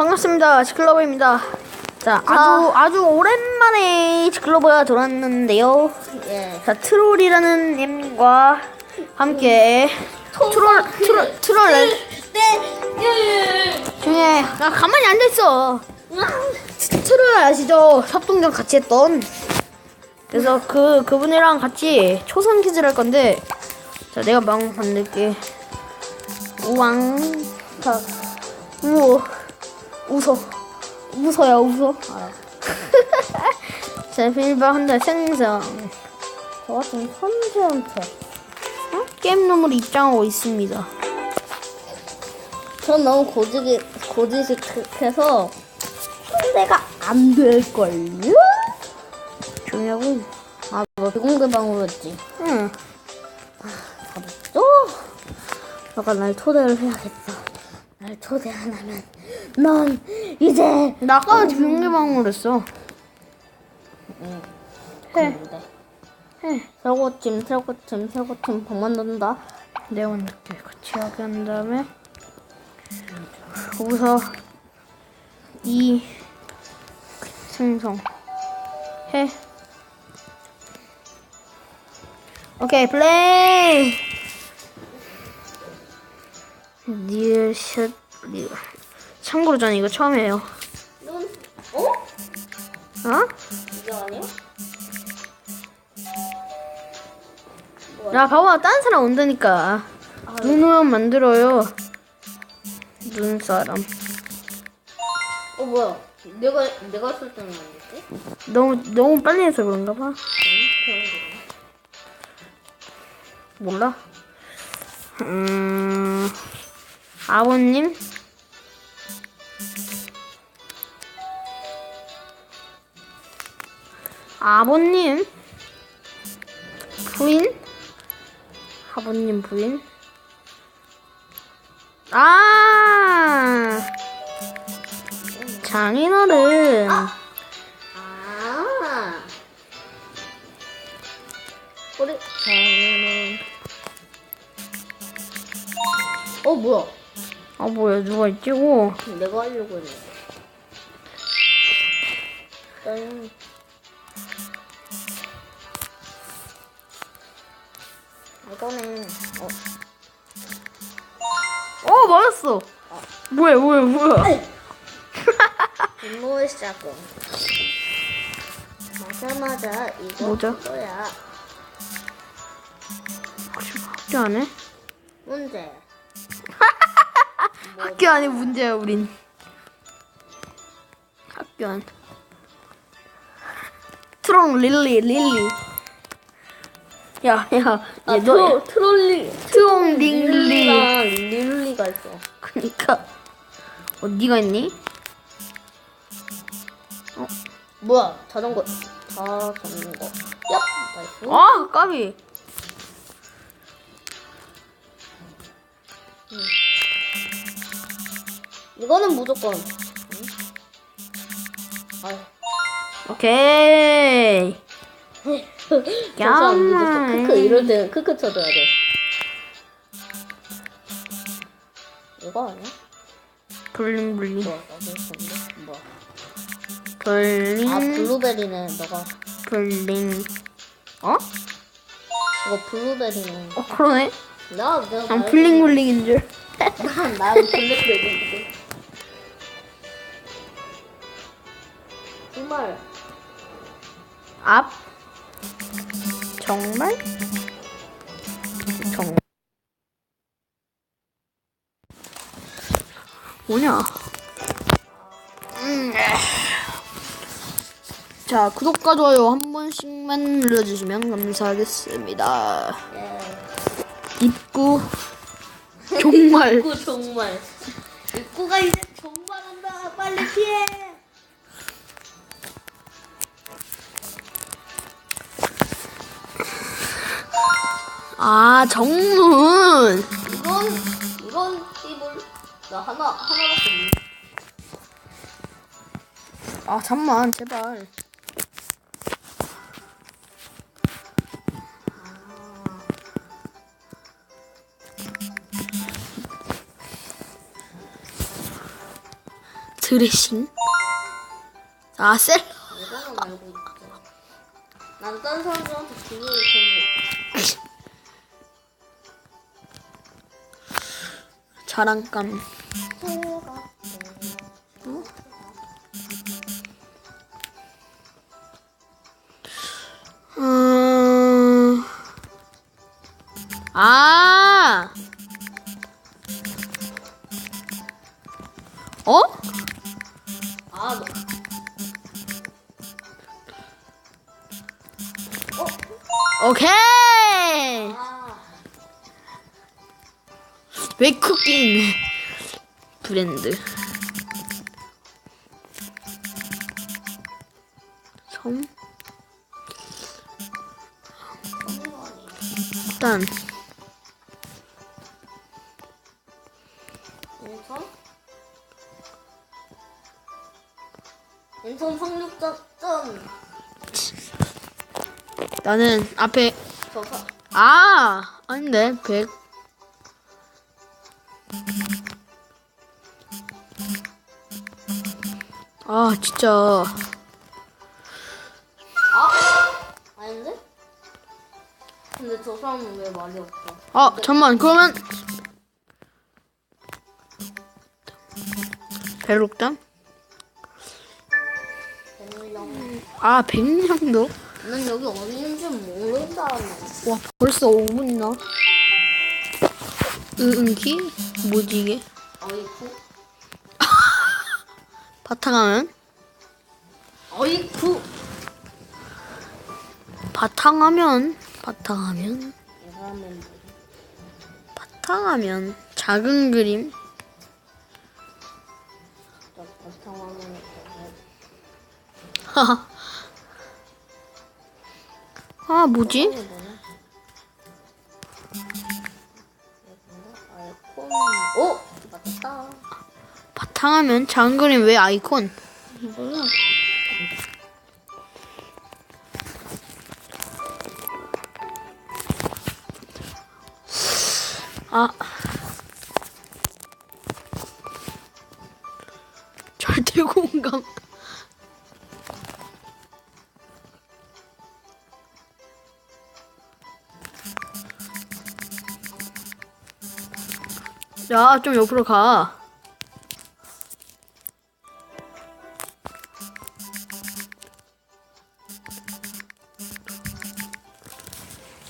반갑습니다. 지클러버입니다. 자, 아주 아주 오랜만에 지클러버가 돌아왔는데요. 예. 자, 트롤이라는 님과 함께 트롤 트롤 트롤 네. 중에 나 가만히 앉아 있어. 트롤 아시죠? 협동전 같이 했던. 그래서 그 그분이랑 같이 초성 퀴즈를 할 건데, 자, 내가 막 만들게. 우왕, 자, 우, 웃어, 웃어야 웃어. 자, 비밀방 한달 생성. 저 같은 선수한테 어? 게임 룸으로 입장하고 있습니다. 전 너무 고지기 고지식해서 내가 안 될걸요? 조용하고. 아, 뭐 비공개방으로 했지. 응. 또 너가 날 초대를 해야겠어. 날 초대 안 하면 넌 이제 나 아까 비밀방으로 했어. 해. 해. 설고침 설고침 설고침 방 만든다. 내가 만들게. 같이 하게 한 다음에 거기서 이 생성 해. 오케이 플레이. 리얼샷 리얼. 참고로 저는 이거 처음이에요. 넌 어? 어? 이거 아니야? 야 봐봐 딴 사람 온다니까. 눈오면 만들어요. 눈사람. 어 뭐야? 내가 내가 했을 때는 아니지? 너무 너무 빨리 해서 그런가 봐. 몰라. 음, 아버님? 아버님? 부인? 아버님 부인? 아! 장인어른. 아. 우리 저는 어 뭐야? 아, 뭐야, 누가 있지 고? 내가 하려고 했는데. 짠. 이거는 어. 어, 맞았어! 뭐야, 뭐야, 뭐야. 분노의 시작은. 맞아맞아 이거 뭐죠? 그거야. 혹시 학교 안 해? 문제. 학교 안에 문제야 우린. 학교 안 트롱 릴리 릴리 야 야 아, 얘 너 트롤, 트롤리 트롱 릴리. 릴리랑 릴리가 있어. 그니까. 어 니가 있니? 뭐야 자전거 자전거. 얍 나이스. 아 까비. 이거는 무조건. 응? 아유 오케이. 잠 얌. 크크 이럴 때는 크크 쳐줘야 돼. 이거 아니야? 블링 블링. 뭐야 블링. 아 블루베리는 너가 블링. 어? 이거 블루베리는 어 그러네? 나 내가 난 말- 블링 블링인 줄. 난 나는 블랙베리인데. 정말. 앞 정말? 정 뭐냐? 음. 자 구독과 좋아요 한 번씩만 눌러주시면 감사하겠습니다. 예. 입구. 정말. 입구 정말. 입구가 이제 정말한다. 빨리 피해 아 정문 이건 이건 팁을 나 하나 하나밖에 못아 잠만 제발 드레싱. 아, 셀. 이거는 알고 있죠. 난 다른 사람들한테 기분이 좋은 자랑감. 거. 음. 아. 어? 아, 너. 오케이. 왜 쿠킹 브랜드. 섬. 일단 인천? 인천 상륙작전. 나는 앞에 저 사, 아 아닌데 100 아 진짜 아! 아닌데? 근데 저 사람은 왜 말이 없어? 아 잠만 그러면 백령. 아 백령도 난 여기 어디 있는지 모른다네. 와 벌써 5분이나 으은기 뭐지 이게 어이쿠. 바탕하면? 어이쿠. 이 사람은 바탕하면? 작은 그림. 아 뭐지? 바탕하면 작은 그림 왜 아이콘? 아 절대 공감. 야, 좀 옆으로 가.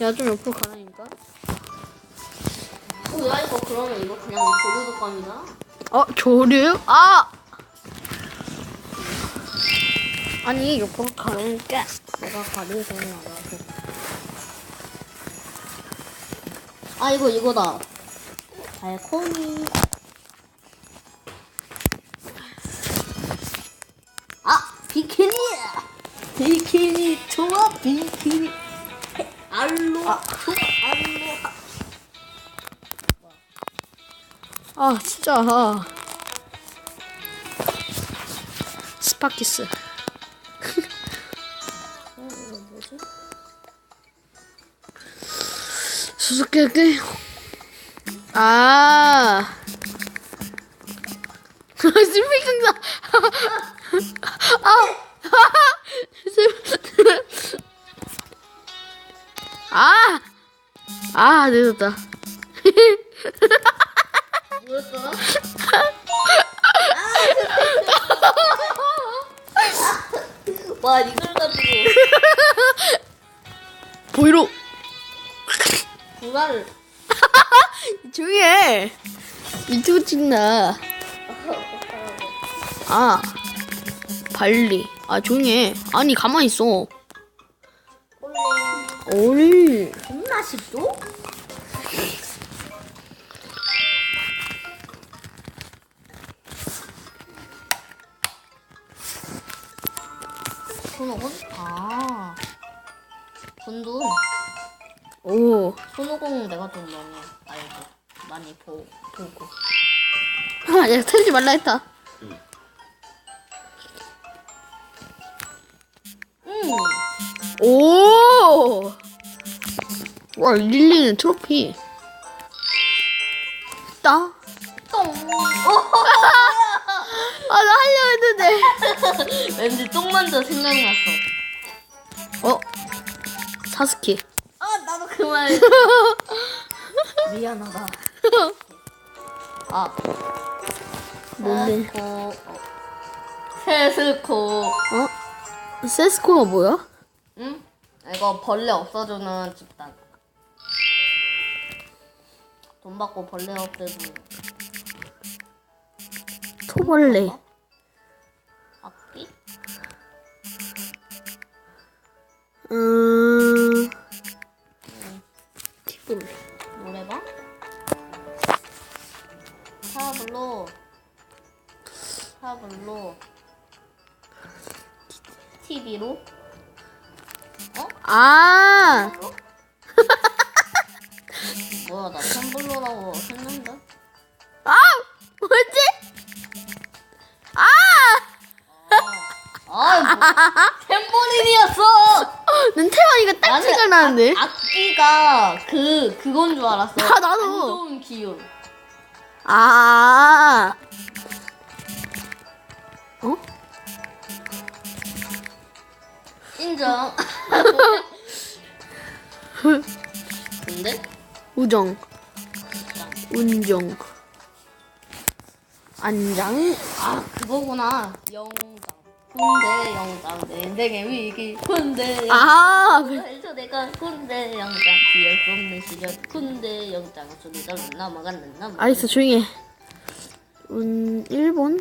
야, 좀 옆으로 가라니까. 뭐야 이거 그러면 이거 그냥 조류 독감이다? 어, 조류? 아! 아니, 옆으로 가라니까. 내가 가려서는 알아서. 아 이거 이거다. 달콤이. 아 비키니. 비키니 좋아 비키니. 진짜. 스파키스. 수수께끼. 아. 스피킹다. 아. 아. 아, 늦었다. 뭐였더라? 와 이걸 가지고 보이로. 불화를 조용히 해. 유튜브 찍나. 아. 발리. 아, 조용히 해. 아니, 가만히 있어. 홀리 오리. 겁나 쉽죠? 손오공? 아 군돈 오. 손오공 내가 좀 많이 알고 많이 보, 보고 아, 내가 틀지 말라 했다. 음 오! 와, 릴리는 트로피. 따? 똥. 어? 아, 나 하려 했는데. 왠지 똥만두 생각났어. 어? 사스키. 아 나도 그 말. 미안하다. 아 뭔데? 세스코. 어. 세스코. 어? 세스코가 뭐야? 응? 이거 벌레 없어주는 집단. 돈 받고 벌레 없애주는 악기? 음. 노래방? 타블로 타블로 TV로? 어? 아! 뭐야 나 텀블러라고 했는데? 아! 뭐지? 탬버린이었어! 난 태환이가 딱 나는 생각나는데. 악, 악기가 그 그건 줄 알았어 아, 나도. 안 좋은 기운 아. 어? 인정 근데? 우정. 운정. 안장. 아 그거구나 영장 군대 영장 내 인생의 위기 군대 영장 아, 그- 그래서 내가 군대 영장 수 없는 시절 군대 영장 소리가 넘어가는 넘어 알겠어, 조용히 해. 운, 일본?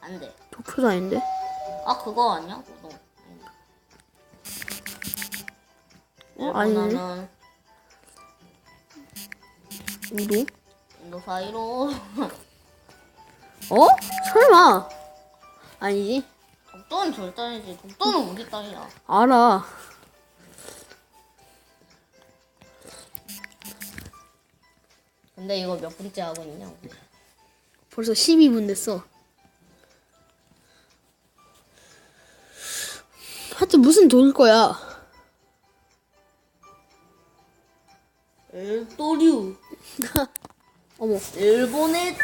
안돼 도쿄도 아닌데? 아 그거 아니야? 우동 어, 아니네. 일본어는 우동? 인도 사이로 어? 설마. 아니지? 독도는 저희 땅이지 독도는 우리 땅이야 알아. 근데 이거 몇 분째 하고 있냐고 벌써 12분 됐어. 하여튼 무슨 돌 거야? 엘도류 어머. 일본의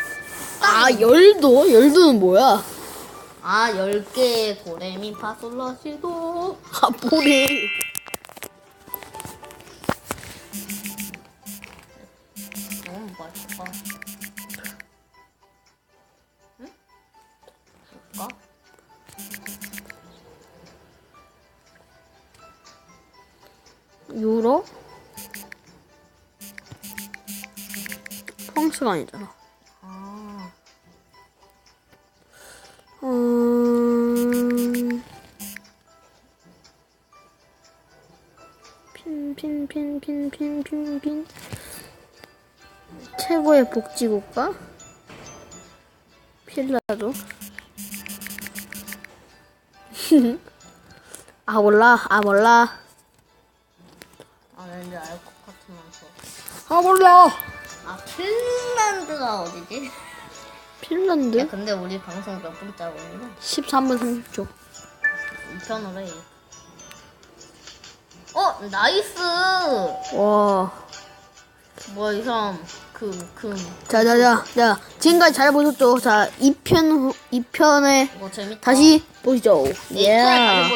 아, 열도? 열도는 뭐야? 아 10개의 도레미 파솔라시도 아, 뭐래. 너무 맛있다? 유로? 프랑스가 아니잖아. 아 핀핀핀핀핀핀핀 최고의 복지국가 필라도 아 몰라 아 몰라 아, 왠지 알 것 같으면서. 아 몰라 아, 핀란드가 어디지? 핀란드 야, 근데 우리 방송 몇 있는 거? 13분 30초 2편으로 해. 어, 나이스! 와 뭐야, 이 사람. 금, 금. 자자자 자 지금까지 잘 보셨죠 자 2편 후 2편에 이거 재밌다. 다시 보시죠 예. 예